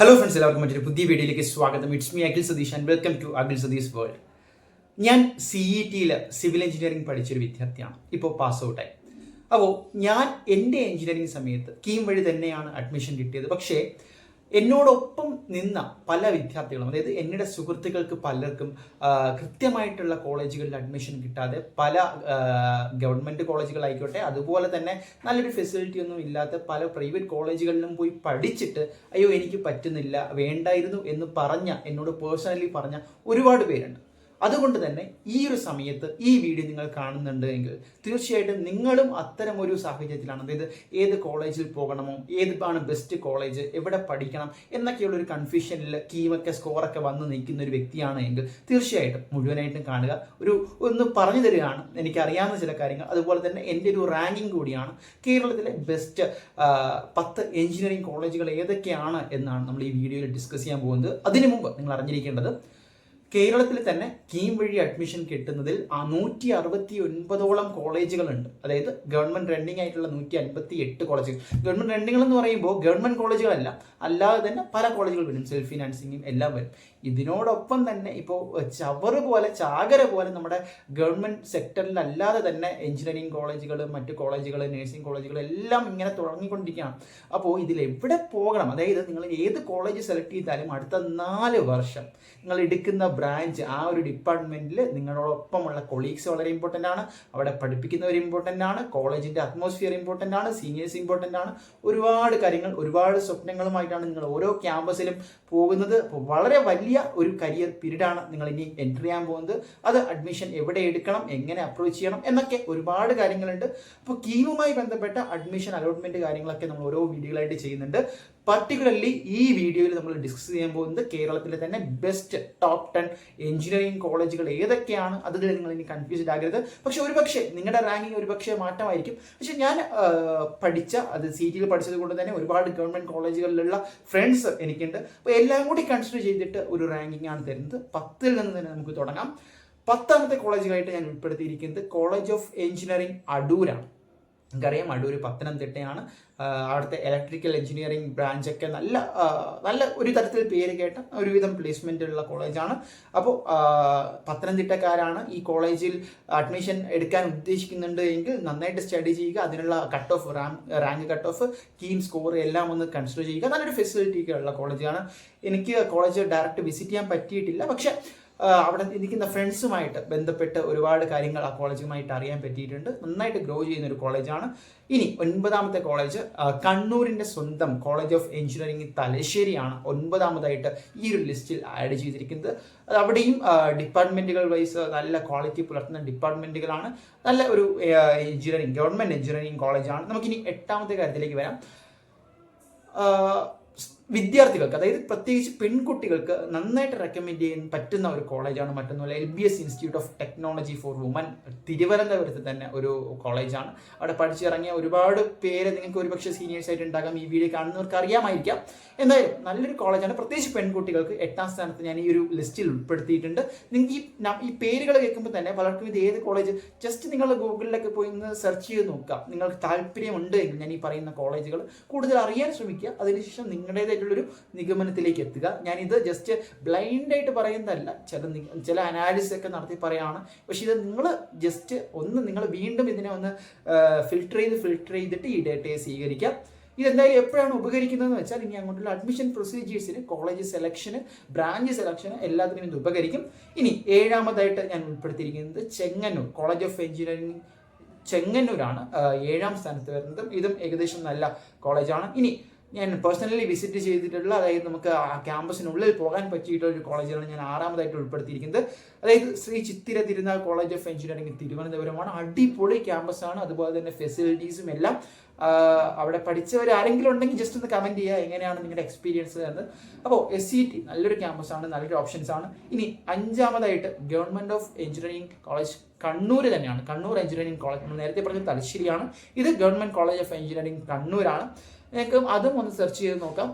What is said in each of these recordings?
Hello friends എല്ലാവർക്കും മറ്റൊരു പുതിയ വീഡിയോയിലേക്ക് സ്വാഗതം. It's me Akhil Satheesh and welcome to Akhil Satheesh world ഞാൻ സി ഇ ടിയിൽ സിവിൽ എഞ്ചിനീയറിംഗ് പഠിച്ചൊരു വിദ്യാർത്ഥിയാണ്. ഇപ്പോൾ പാസ് ഔട്ടായി അപ്പോൾ ഞാൻ എന്റെ എഞ്ചിനീയറിംഗ് സമയത്ത് കീം വഴി തന്നെയാണ് അഡ്മിഷൻ കിട്ടിയത്. പക്ഷേ എന്നോടൊപ്പം നിന്ന പല വിദ്യാർത്ഥികളും അതായത് എന്നുടെ സുഹൃത്തുക്കൾക്ക് പലർക്കും കൃത്യമായിട്ടുള്ള കോളേജുകളിൽ അഡ്മിഷൻ കിട്ടാതെ പല ഗവൺമെന്റ് കോളേജുകളായിക്കോട്ടെ അതുപോലെ തന്നെ നല്ലൊരു ഫെസിലിറ്റി ഒന്നും ഇല്ലാത്ത പല പ്രൈവറ്റ് കോളേജുകളിലും പോയി പഠിച്ചിട്ട് അയ്യോ എനിക്ക് പറ്റുന്നില്ല വേണ്ടായിരുന്നു എന്ന് പറഞ്ഞ എന്നോട് പേഴ്സണലി പറഞ്ഞ ഒരുപാട് പേരുണ്ട്. അതുകൊണ്ട് തന്നെ ഈ ഒരു സമയത്ത് ഈ വീഡിയോ നിങ്ങൾ കാണുന്നുണ്ട് എങ്കിൽ തീർച്ചയായിട്ടും നിങ്ങളും അത്തരം ഒരു സാഹചര്യത്തിലാണ്. അതായത് ഏത് കോളേജിൽ പോകണമോ ഏതാണ് ബെസ്റ്റ് കോളേജ് എവിടെ പഠിക്കണം എന്നൊക്കെയുള്ള ഒരു കൺഫ്യൂഷനിൽ കീമൊക്കെ സ്കോറൊക്കെ വന്ന് നിൽക്കുന്ന ഒരു വ്യക്തിയാണ് എങ്കിൽ തീർച്ചയായിട്ടും മുഴുവനായിട്ടും കാണുക. ഒരു ഒന്ന് പറഞ്ഞു തരികയാണ്. എനിക്കറിയാവുന്ന ചില കാര്യങ്ങൾ. അതുപോലെ തന്നെ എന്റെ ഒരു റാങ്കിങ് കൂടിയാണ്. കേരളത്തിലെ ബെസ്റ്റ് പത്ത് എഞ്ചിനീയറിംഗ് കോളേജുകൾ ഏതൊക്കെയാണ് എന്നാണ് നമ്മൾ ഈ വീഡിയോയിൽ ഡിസ്കസ് ചെയ്യാൻ പോകുന്നത്. അതിനു മുമ്പ് നിങ്ങൾ അറിഞ്ഞിരിക്കേണ്ടത് കേരളത്തിൽ തന്നെ കീം വഴി അഡ്മിഷൻ കിട്ടുന്നതിൽ ആ നൂറ്റി അറുപത്തി ഒൻപതോളം കോളേജുകളുണ്ട്. അതായത് ഗവൺമെന്റ് റണ്ണിംഗ് ആയിട്ടുള്ള നൂറ്റി അൻപത്തി എട്ട് കോളേജുകൾ. ഗവൺമെന്റ് റണ്ണിങ്ങൾ എന്ന് പറയുമ്പോൾ ഗവൺമെന്റ് കോളേജുകളല്ല അല്ലാതെ തന്നെ പല കോളേജുകൾ വരും. സെൽഫ് ഫിനാൻസിങ്ങും എല്ലാം വരും. ഇതിനോടൊപ്പം തന്നെ ഇപ്പോൾ ചവറ് പോലെ ചാകര പോലെ നമ്മുടെ ഗവൺമെന്റ് സെക്ടറിലല്ലാതെ തന്നെ എഞ്ചിനീയറിംഗ് കോളേജുകൾ മറ്റു കോളേജുകൾ നഴ്സിംഗ് കോളേജുകൾ എല്ലാം ഇങ്ങനെ തുടങ്ങിക്കൊണ്ടിരിക്കുകയാണ്. അപ്പോൾ ഇതിൽ എവിടെ പോകണം? അതായത് നിങ്ങൾ ഏത് കോളേജ് സെലക്ട് ചെയ്താലും അടുത്ത നാല് വർഷം നിങ്ങൾ എടുക്കുന്ന ബ്രാഞ്ച് ആ ഒരു ഡിപ്പാർട്ട്മെന്റിൽ നിങ്ങളോടൊപ്പമുള്ള കൊളീഗ്സ് വളരെ ഇമ്പോർട്ടന്റ് ആണ്. അവിടെ പഠിപ്പിക്കുന്നവർ ഇമ്പോർട്ടന്റ് ആണ്. കോളേജിന്റെ അറ്റ്മോസ്ഫിയർ ഇമ്പോർട്ടന്റ് ആണ്. സീനിയേഴ്സ് ഇമ്പോർട്ടന്റ് ആണ്. ഒരുപാട് കാര്യങ്ങൾ ഒരുപാട് സ്വപ്നങ്ങളുമായിട്ടാണ് നിങ്ങൾ ഓരോ ക്യാമ്പസിലും പോകുന്നത്. വളരെ വലിയ ഒരു കരിയർ പീരീഡാണ് നിങ്ങൾ ഇനി എന്റർ ചെയ്യാൻ പോകുന്നത്. അത് അഡ്മിഷൻ എവിടെ എടുക്കണം എങ്ങനെ അപ്രോച്ച് ചെയ്യണം എന്നൊക്കെ ഒരുപാട് കാര്യങ്ങളുണ്ട്. അപ്പോൾ കീമുമായി ബന്ധപ്പെട്ട അഡ്മിഷൻ അലോട്ട്മെന്റ് കാര്യങ്ങളൊക്കെ നമ്മൾ ഓരോ വീഡിയോകളായിട്ട് ചെയ്യുന്നുണ്ട്. പർട്ടിക്കുലർലി ഈ വീഡിയോയിൽ നമ്മൾ ഡിസ്കസ് ചെയ്യാൻ പോകുന്നത് കേരളത്തിലെ തന്നെ ബെസ്റ്റ് ടോപ്പ് ടെൻ എഞ്ചിനീയറിംഗ് കോളേജുകൾ ഏതൊക്കെയാണ്? അതിൽ നിങ്ങൾ ഇനി കൺഫ്യൂസ്ഡ് ആകരുത്. പക്ഷെ ഒരുപക്ഷെ നിങ്ങളുടെ റാങ്കിങ് ഒരുപക്ഷെ മാറ്റമായിരിക്കും. പക്ഷെ ഞാൻ പഠിച്ച അത് സി ടിയിൽ പഠിച്ചത് കൊണ്ട് തന്നെ ഒരുപാട് ഗവൺമെന്റ് കോളേജുകളിലുള്ള ഫ്രണ്ട്സ് എനിക്കുണ്ട്. അപ്പോൾ എല്ലാം കൂടി കൺസിഡർ ചെയ്തിട്ട് ഒരു റാങ്കിങ് ആണ് തരുന്നത്. പത്തിൽ നിന്ന് തന്നെ നമുക്ക് തുടങ്ങാം. പത്താമത്തെ കോളേജുകളായിട്ട് ഞാൻ ഉൾപ്പെടുത്തിയിരിക്കുന്നത് കോളേജ് ഓഫ് എഞ്ചിനീയറിംഗ് അടൂരാണ്. നമുക്കറിയാം അടൂർ പത്തനംതിട്ടയാണ്. അവിടുത്തെ ഇലക്ട്രിക്കൽ എഞ്ചിനീയറിംഗ് ബ്രാഞ്ചൊക്കെ നല്ല നല്ല ഒരു തരത്തിൽ പേര് കേട്ട ഒരുവിധം പ്ലേസ്മെന്റ് ഉള്ള കോളേജാണ് അപ്പോൾ പത്തനംതിട്ടക്കാരാണ് ഈ കോളേജിൽ അഡ്മിഷൻ എടുക്കാൻ ഉദ്ദേശിക്കുന്നുണ്ട് എങ്കിൽ നന്നായിട്ട് സ്റ്റഡി ചെയ്യുക. അതിനുള്ള cut off rank rank cut off KEAM score എല്ലാം ഒന്ന് കൺസിഡർ ചെയ്യുക. നല്ലൊരു ഫെസിലിറ്റി ഒക്കെ ഉള്ള കോളേജാണ് എനിക്ക് കോളേജ് ഡയറക്റ്റ് വിസിറ്റ് ചെയ്യാൻ പറ്റിയിട്ടില്ല. പക്ഷേ അവിടെ ഇരിക്കുന്ന ഫ്രണ്ട്സുമായിട്ട് ബന്ധപ്പെട്ട് ഒരുപാട് കാര്യങ്ങൾ ആ കോളേജുമായിട്ട് അറിയാൻ പറ്റിയിട്ടുണ്ട്. നന്നായിട്ട് ഗ്രോ ചെയ്യുന്ന ഒരു കോളേജാണ്. ഇനി ഒൻപതാമത്തെ കോളേജ് കണ്ണൂരിന്റെ സ്വന്തം കോളേജ് ഓഫ് എഞ്ചിനീയറിംഗ് തലശ്ശേരിയാണ് ഒൻപതാമതായിട്ട് ഈ ഒരു ലിസ്റ്റിൽ ആഡ് ചെയ്തിരിക്കുന്നത്. അത് അവിടെയും ഡിപ്പാർട്ട്മെന്റുകൾ വൈസ് നല്ല ക്വാളിറ്റി പുലർത്തുന്ന ഡിപ്പാർട്ട്മെന്റുകളാണ് നല്ല ഒരു എഞ്ചിനീയറിംഗ് ഗവൺമെന്റ് എഞ്ചിനീയറിംഗ് കോളേജാണ് നമുക്കിനി എട്ടാമത്തെ കാര്യത്തിലേക്ക് വരാം. വിദ്യാർത്ഥികൾക്ക് അതായത് പ്രത്യേകിച്ച് പെൺകുട്ടികൾക്ക് നന്നായിട്ട് റെക്കമെൻഡ് ചെയ്യാൻ പറ്റുന്ന ഒരു കോളേജാണ് മറ്റൊന്നുമല്ല L B S institute of technology for women തിരുവനന്തപുരത്ത് തന്നെ ഒരു കോളേജാണ്. അവിടെ പഠിച്ചിറങ്ങിയ ഒരുപാട് പേര് നിങ്ങൾക്ക് ഒരുപക്ഷെ സീനിയേഴ്സ് ആയിട്ട് ഉണ്ടാകാം ഈ വീഡിയോ കാണുന്നവർക്ക് അറിയാമായിരിക്കാം. എന്തായാലും നല്ലൊരു കോളേജാണ്. പ്രത്യേകിച്ച് പെൺകുട്ടികൾക്ക് എട്ടാം സ്ഥാനത്ത് ഞാൻ ഈ ഒരു ലിസ്റ്റിൽ ഉൾപ്പെടുത്തിയിട്ടുണ്ട്. നിങ്ങൾക്ക് ഈ ഈ പേരുകൾ കേൾക്കുമ്പോൾ തന്നെ പലർക്കും ഇത് ഏത് കോളേജ് ജസ്റ്റ് നിങ്ങൾ ഗൂഗിളിലൊക്കെ പോയി ഒന്ന് സെർച്ച് ചെയ്ത് നോക്കുക. നിങ്ങൾക്ക് താല്പര്യമുണ്ട് എങ്കിൽ ഞാൻ ഈ പറയുന്ന കോളേജുകൾ. കൂടുതൽ അറിയാൻ ശ്രമിക്കുക. അതിനുശേഷം നിങ്ങളുടേതായിട്ടുള്ളൊരു നിഗമനത്തിലേക്ക് എത്തുക. ഞാനിത് ജസ്റ്റ് ബ്ലൈൻഡായിട്ട് പറയുന്നതല്ല. ചില ചില അനാലിസിസ് ഒക്കെ നടത്തി പറയാണ്. പക്ഷേ ഇത് നിങ്ങൾ ജസ്റ്റ് ഒന്ന് നിങ്ങൾ വീണ്ടും ഇതിനെ ഒന്ന് ഫിൽട്ടർ ചെയ്ത് ഫിൽട്ടർ ചെയ്തിട്ട് ഈ ഡേറ്റയെ സ്വീകരിക്കാം. ഇതെന്തായാലും എപ്പോഴാണ് ഉപകരിക്കുന്നതെന്ന് വെച്ചാൽ ഇനി അങ്ങോട്ടുള്ള അഡ്മിഷൻ പ്രൊസീജിയേഴ്സിന് കോളേജ് സെലക്ഷന് ബ്രാഞ്ച് സെലക്ഷന് എല്ലാത്തിനും ഇത് ഉപകരിക്കും. ഇനി ഏഴാമതായിട്ട് ഞാൻ ഉൾപ്പെടുത്തിയിരിക്കുന്നത് ചെങ്ങന്നൂർ കോളേജ് ഓഫ് എഞ്ചിനീയറിംഗ് ചെങ്ങന്നൂരാണ്. ഏഴാം സ്ഥാനത്ത് വരുന്നതും ഇതും ഏകദേശം നല്ല കോളേജാണ് ഇനി ഞാൻ പേഴ്സണലി വിസിറ്റ് ചെയ്തിട്ടുള്ള അതായത് നമുക്ക് ആ ക്യാമ്പസിനുള്ളിൽ പോകാൻ പറ്റിയിട്ടുള്ള ഒരു കോളേജാണ് ഞാൻ ആറാമതായിട്ട് ഉൾപ്പെടുത്തിയിരിക്കുന്നത്. അതായത് Shri Chithira Thirunal college of engineering തിരുവനന്തപുരമാണ്. അടിപൊളി ക്യാമ്പസാണ് അതുപോലെ തന്നെ ഫെസിലിറ്റീസും എല്ലാം അവിടെ പഠിച്ചവർ ആരെങ്കിലും ഉണ്ടെങ്കിൽ ജസ്റ്റ് ഒന്ന് കമന്റ് ചെയ്യുക. എങ്ങനെയാണ് നിങ്ങളുടെ എക്സ്പീരിയൻസ് എന്ന്. അപ്പോൾ എസ് സി ടി നല്ലൊരു ക്യാമ്പസാണ് നല്ലൊരു ഓപ്ഷൻസ് ആണ് ഇനി അഞ്ചാമതായിട്ട് government of engineering college Kannur തന്നെയാണ്. കണ്ണൂർ എഞ്ചിനീയറിംഗ് കോളേജ് നമ്മൾ നേരത്തെ പറഞ്ഞ തലശ്ശേരിയാണ്. ഇത് ഗവൺമെന്റ് കോളേജ് ഓഫ് എഞ്ചിനീയറിംഗ് കണ്ണൂരാണ്. നിങ്ങൾക്ക് അതും ഒന്ന് സെർച്ച് ചെയ്ത് നോക്കാം.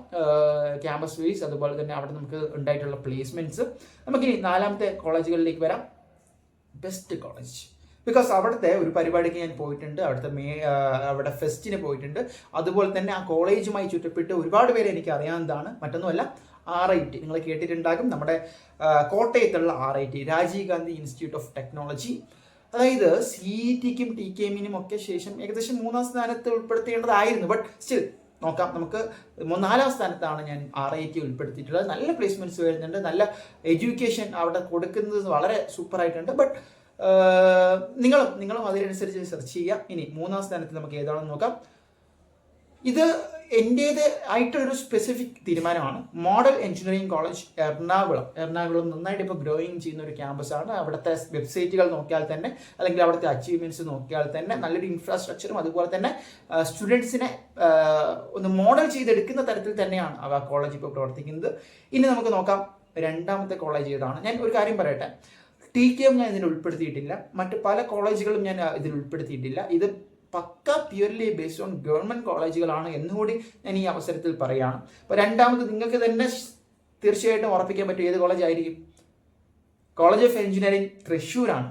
ക്യാമ്പസ് ഫീസ് അതുപോലെ തന്നെ അവിടെ നമുക്ക് ഉണ്ടായിട്ടുള്ള പ്ലേസ്മെന്റ്സ് നമുക്കിനി നാലാമത്തെ കോളേജുകളിലേക്ക് വരാം. ബെസ്റ്റ് കോളേജ് ബിക്കോസ് അവിടുത്തെ ഒരു പരിപാടിക്ക് ഞാൻ പോയിട്ടുണ്ട്. അവിടുത്തെ മേ അവിടെ ഫെസ്റ്റിന് പോയിട്ടുണ്ട്. അതുപോലെ തന്നെ ആ കോളേജുമായി ചുറ്റപ്പെട്ട് ഒരുപാട് പേരെ എനിക്ക് അറിയാവുന്നതാണ്. മറ്റൊന്നുമല്ല ആർ ഐ ടി നിങ്ങൾ കേട്ടിട്ടുണ്ടാകും നമ്മുടെ കോട്ടയത്തുള്ള R I T Rajiv Gandhi institute of technology അതായത് സി ടിക്കും ടി കെ എമ്മിനും ഒക്കെ ശേഷം ഏകദേശം മൂന്നാം സ്ഥാനത്ത് ഉൾപ്പെടുത്തേണ്ടതായിരുന്നു. ബട്ട് സ്റ്റിൽ നോക്കാം. നമുക്ക് മൂന്നാലാം നാലാം സ്ഥാനത്താണ് ഞാൻ ആർ ഐ ടി ഉൾപ്പെടുത്തിയിട്ടുള്ളത്. നല്ല പ്ലേസ്മെന്റ്സ് വരുന്നുണ്ട്. നല്ല എഡ്യൂക്കേഷൻ അവിടെ കൊടുക്കുന്നത് വളരെ സൂപ്പർ ആയിട്ടുണ്ട്. ബട്ട് നിങ്ങളും നിങ്ങളും അതിനനുസരിച്ച് സെർച്ച് ചെയ്യുക ഇനി മൂന്നാം സ്ഥാനത്ത് നമുക്ക് ഏതാണെന്ന് നോക്കാം. ഇത് എന്റേത് ആയിട്ടൊരു സ്പെസിഫിക് തീരുമാനമാണ്. Model engineering college Ernakulam. Ernakulam നന്നായിട്ട് ഇപ്പോൾ ഗ്രോയിങ് ചെയ്യുന്ന ഒരു ക്യാമ്പസാണ് അവിടുത്തെ വെബ്സൈറ്റുകൾ നോക്കിയാൽ തന്നെ അല്ലെങ്കിൽ അവിടുത്തെ അച്ചീവ്മെന്റ്സ് നോക്കിയാൽ തന്നെ നല്ലൊരു ഇൻഫ്രാസ്ട്രക്ചറും അതുപോലെ തന്നെ സ്റ്റുഡൻസിനെ ഒന്ന് മോഡൽ ചെയ്തെടുക്കുന്ന തരത്തിൽ തന്നെയാണ് ആ കോളേജ് ഇപ്പോൾ പ്രവർത്തിക്കുന്നത്. ഇനി നമുക്ക് നോക്കാം രണ്ടാമത്തെ കോളേജ് ഏതാണ്. ഞാൻ ഒരു കാര്യം പറയട്ടെ. ടി കെ എം ഞാൻ ഇതിൽ ഉൾപ്പെടുത്തിയിട്ടില്ല. മറ്റ് പല കോളേജുകളും ഞാൻ ഇതിൽ ഉൾപ്പെടുത്തിയിട്ടില്ല. ഇത് പക്ക പ്യുവർലി ബേസ്ഡ് ഓൺ ഗവൺമെന്റ് കോളേജുകളാണ് എന്നുകൂടി ഞാൻ ഈ അവസരത്തിൽ പറയുകയാണ് അപ്പോൾ രണ്ടാമത് നിങ്ങൾക്ക് തന്നെ തീർച്ചയായിട്ടും ഉറപ്പിക്കാൻ പറ്റും ഏത് കോളേജ് ആയിരിക്കും? കോളേജ് ഓഫ് എഞ്ചിനീയറിംഗ് തൃശ്ശൂരാണ്.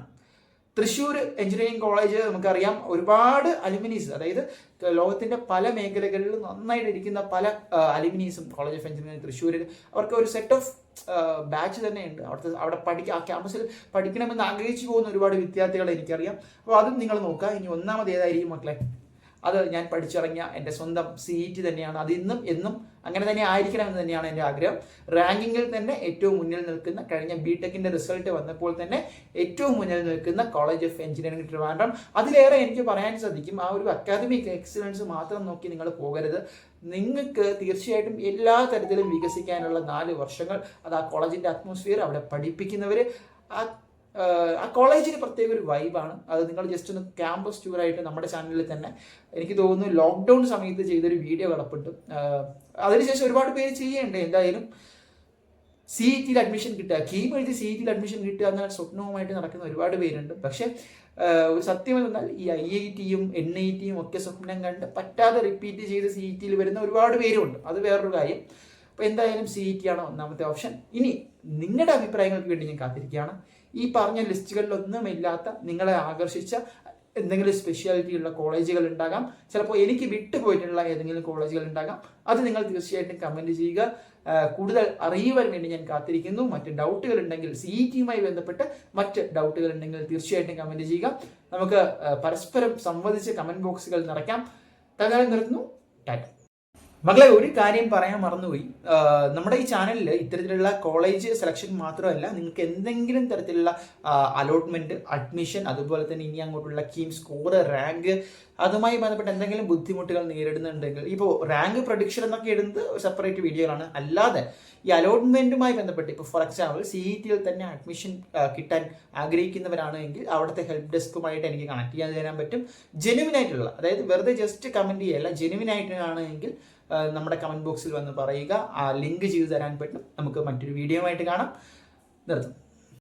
തൃശ്ശൂർ എഞ്ചിനീയറിംഗ് കോളേജ് നമുക്കറിയാം ഒരുപാട് അലുമിനീസ് അതായത് ലോകത്തിന്റെ പല മേഖലകളിലും നന്നായിട്ട് ഇരിക്കുന്ന പല അലുമിനീസും കോളേജ് ഓഫ് എഞ്ചിനീയറിംഗ് തൃശ്ശൂരിൽ അവർക്ക് ഒരു സെറ്റ് ഓഫ് ബാച്ച് തന്നെയുണ്ട്. അവിടുത്തെ അവിടെ പഠിക്കുക ആ ക്യാമ്പസിൽ പഠിക്കണമെന്ന് ആഗ്രഹിച്ചു പോകുന്ന ഒരുപാട് വിദ്യാർത്ഥികൾ എനിക്കറിയാം. അപ്പോൾ അതും നിങ്ങൾ നോക്കുക. ഇനി ഒന്നാമത് ഏതായിരിക്കും മക്കളെ? അത് ഞാൻ പഠിച്ചിറങ്ങിയ എന്റെ സ്വന്തം സി തന്നെയാണ്. അത് ഇന്നും എന്നും അങ്ങനെ തന്നെ ആയിരിക്കണം എന്ന് തന്നെയാണ് എന്റെ ആഗ്രഹം. റാങ്കിങ്ങിൽ തന്നെ ഏറ്റവും മുന്നിൽ നിൽക്കുന്ന കഴിഞ്ഞ ബി ടെക്കിന്റെ റിസൾട്ട് വന്നപ്പോൾ തന്നെ ഏറ്റവും മുന്നിൽ നിൽക്കുന്ന കോളേജ് ഓഫ് എഞ്ചിനീയറിംഗ് ട്രിവാൻഡ്രം. അതിലേറെ എനിക്ക് പറയാൻ സാധിക്കും ആ ഒരു അക്കാദമിക് എക്സലൻസ് മാത്രം നോക്കി നിങ്ങൾ പോകരുത്. നിങ്ങൾക്ക് തീർച്ചയായിട്ടും എല്ലാ തരത്തിലും വികസിക്കാനുള്ള നാല് വർഷങ്ങൾ അത് ആ കോളേജിന്റെ അറ്റ്മോസ്ഫിയർ അവിടെ പഠിപ്പിക്കുന്നവർ ആ ആ കോളേജിന് പ്രത്യേക ഒരു വൈബാണ്. അത് നിങ്ങൾ ജസ്റ്റ് ഒന്ന് ക്യാമ്പസ് ടൂറായിട്ട് നമ്മുടെ ചാനലിൽ തന്നെ എനിക്ക് തോന്നുന്നു ലോക്ക്ഡൗൺ സമയത്ത് ചെയ്തൊരു വീഡിയോ കിടപ്പുണ്ട് അതിനുശേഷം ഒരുപാട് പേര് ചെയ്യേണ്ടേ എന്തായാലും സി ഇ ടിയിൽ അഡ്മിഷൻ കിട്ടുക. കീം എഴുതി സി ഇ ടിയിൽ അഡ്മിഷൻ കിട്ടുക എന്ന സ്വപ്നവുമായിട്ട് നടക്കുന്ന ഒരുപാട് പേരുണ്ട്. പക്ഷേ ഒരു സത്യം എന്നാൽ ഈ ഐ ഐ ടിയും എൻ ഐ ടിയും ഒക്കെ സ്വപ്നം കണ്ട് പറ്റാതെ റിപ്പീറ്റ് ചെയ്ത് സി ഇ ടിയിൽ വരുന്ന ഒരുപാട് പേരുണ്ട് അത് വേറൊരു കാര്യം. അപ്പോൾ എന്തായാലും സി ടി ആണ് ഒന്നാമത്തെ ഓപ്ഷൻ. ഇനി നിങ്ങളുടെ അഭിപ്രായങ്ങൾക്ക് വേണ്ടി ഞാൻ കാത്തിരിക്കുകയാണ്. ഈ പറഞ്ഞ ലിസ്റ്റുകളിലൊന്നും ഇല്ലാത്ത നിങ്ങളെ ആകർഷിച്ച എന്തെങ്കിലും സ്പെഷ്യാലിറ്റി ഉള്ള കോളേജുകൾ ഉണ്ടാകാം. ചിലപ്പോൾ എനിക്ക് വിട്ടുപോയിട്ടുള്ള ഏതെങ്കിലും കോളേജുകൾ ഉണ്ടാകാം. അത് നിങ്ങൾ തീർച്ചയായിട്ടും കമന്റ് ചെയ്യുക. കൂടുതൽ അറിയുവാൻ വേണ്ടി ഞാൻ കാത്തിരിക്കുന്നു. മറ്റ് ഡൗട്ടുകൾ ഉണ്ടെങ്കിൽ സി ഇ ടിയുമായി ബന്ധപ്പെട്ട് മറ്റ് ഡൗട്ടുകൾ ഉണ്ടെങ്കിൽ തീർച്ചയായിട്ടും കമന്റ് ചെയ്യുക. നമുക്ക് പരസ്പരം സംവദിച്ച് കമന്റ് ബോക്സുകൾ നിറയ്ക്കാം. തൽക്കാലം നിർത്തുന്നു. ടാറ്റ മകളെ ഒരു കാര്യം പറയാൻ മറന്നുപോയി. നമ്മുടെ ഈ ചാനലിൽ ഇത്തരത്തിലുള്ള കോളേജ് സെലക്ഷൻ മാത്രമല്ല നിങ്ങൾക്ക് എന്തെങ്കിലും തരത്തിലുള്ള അലോട്ട്മെന്റ് അഡ്മിഷൻ അതുപോലെ തന്നെ ഇനി അങ്ങോട്ടുള്ള കീം സ്കോർ റാങ്ക് അതുമായി ബന്ധപ്പെട്ട് എന്തെങ്കിലും ബുദ്ധിമുട്ടുകൾ നേരിടുന്നുണ്ടെങ്കിൽ ഇപ്പോൾ റാങ്ക് പ്രൊഡിക്ഷൻ എന്നൊക്കെ ഇടുന്നത് സെപ്പറേറ്റ് വീഡിയോകളാണ്. അല്ലാതെ ഈ അലോട്ട്മെന്റുമായി ബന്ധപ്പെട്ട് ഇപ്പോൾ ഫോർ എക്സാമ്പിൾ സി ഇ ടിയിൽ തന്നെ അഡ്മിഷൻ കിട്ടാൻ ആഗ്രഹിക്കുന്നവരാണ് എങ്കിൽ അവിടുത്തെ ഹെൽപ്പ് ഡെസ്കുമായിട്ട് എനിക്ക് കണക്ട് ചെയ്യാൻ തരാൻ പറ്റും. ജെനുവിനായിട്ടുള്ള അതായത് വെറുതെ ജസ്റ്റ് കമന്റ് ചെയ്യല്ല ജെനുവിനായിട്ടാണ് എങ്കിൽ നമ്മുടെ കമന്റ് ബോക്സിൽ വന്ന് പറയുക. ആ ലിങ്ക് ചെയ്തു തരാൻ പറ്റും. നമുക്ക് മറ്റൊരു വീഡിയോ ആയിട്ട് കാണാം. നിർത്തും